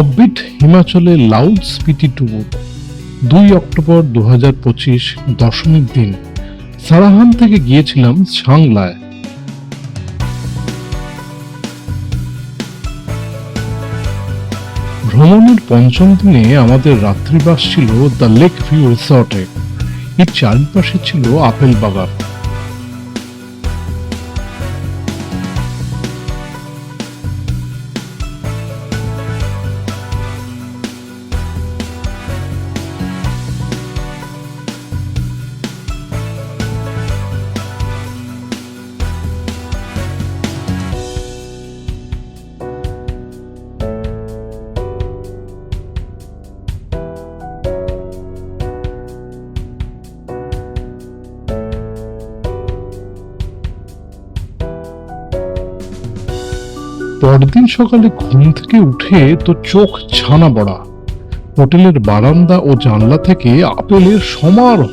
Offbeat হিমাচলে Lahaul Spiti tour দুই October দু হাজার পঁচিশ দশমীর দিন। সারাহান থেকে গিয়েছিলাম সাংলায়। ভ্রমণের পঞ্চম দিনে আমাদের রাত্রিবাস ছিল দ্য লেক ভিউ রিসর্টে। এর চারপাশে ছিল আপেল বাগান। পরদিন সকালে ঘুম থেকে উঠে তো চোখ ছানা বড়া। হোটেলের বারান্দা ও জানলা থেকে আপেলের সমারোহ।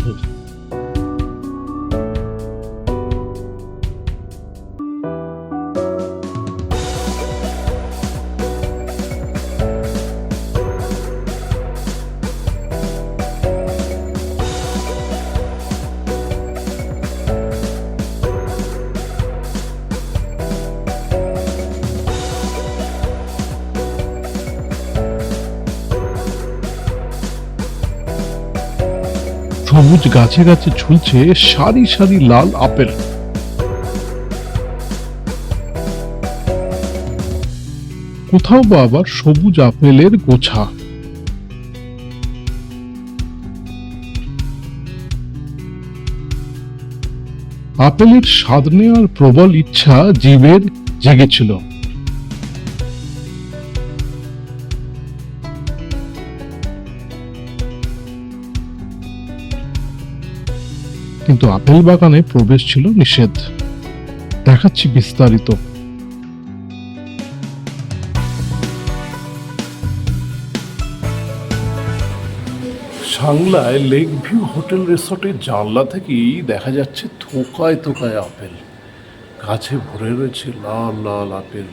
সবুজ গাছে গাছে ঝুলছে সারি সারি লাল আপেল। কোথাও বা আবার সবুজ আপেলের গোছা। আপেলের স্বাদ নেওয়ার প্রবল ইচ্ছা জীবের জেগেছিল। কিন্তু আপেল বাগানে প্রবেশ ছিল নিষেধ। দেখাচ্ছি বিস্তারিত। সাংলায় লেক ভিউ হোটেল রিসর্টের জানলা থেকেই দেখা যাচ্ছে থোকায় থোকায় আপেল। গাছে ভরে রয়েছে লাল লাল আপেল।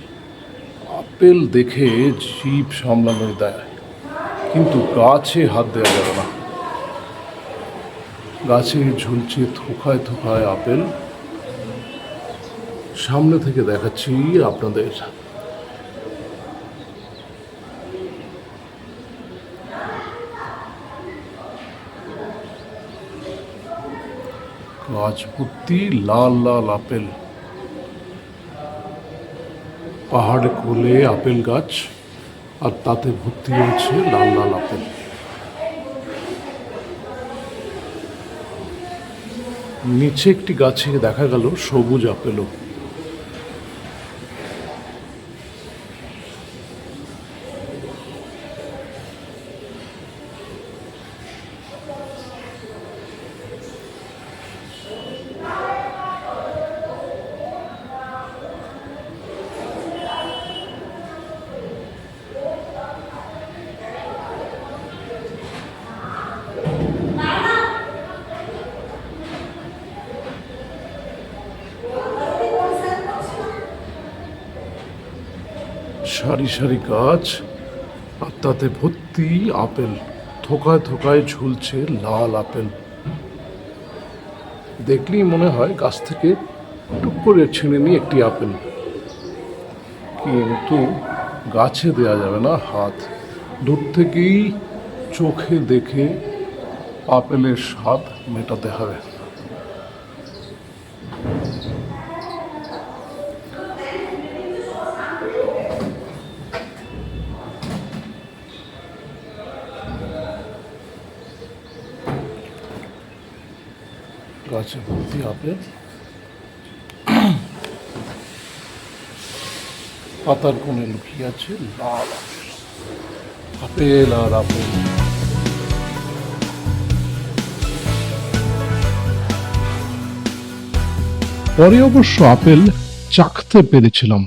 আপেল দেখে জীব সামলানো দেয়। কিন্তু গাছে হাত দেওয়া যাবে না। গাছে ঝুলছে থোকায় থোকায় আপেল। সামনে থেকে দেখাচ্ছি আপনাদের। গাছ ভর্তি লাল লাল আপেল। পাহাড়ে কোলে আপেল গাছ, আর তাতে ভর্তি হয়েছে লাল লাল আপেল। নিচে একটি গাছে দেখা গেল সবুজ আপেলও। সারি সারি গাছ, আর তাতে ভর্তি আপেল। থোকায় থোকায় ঝুলছে লাল আপেল। দেখলেই মনে হয় গাছ থেকে টুক করে ছিঁড়ে নিয়ে একটি আপেল। কিন্তু গাছে দেয়া যাবে না হাত। দূর থেকেই চোখে দেখে আপেলের স্বাদ মেটাতে হবে। গাছে ভর্তি আপেল পাতার কোণে লুকিয়ে আছে লাল আপেল আপেল আর আপেল। পরে অবশ্য আপেল চাখতে পেরেছিলাম।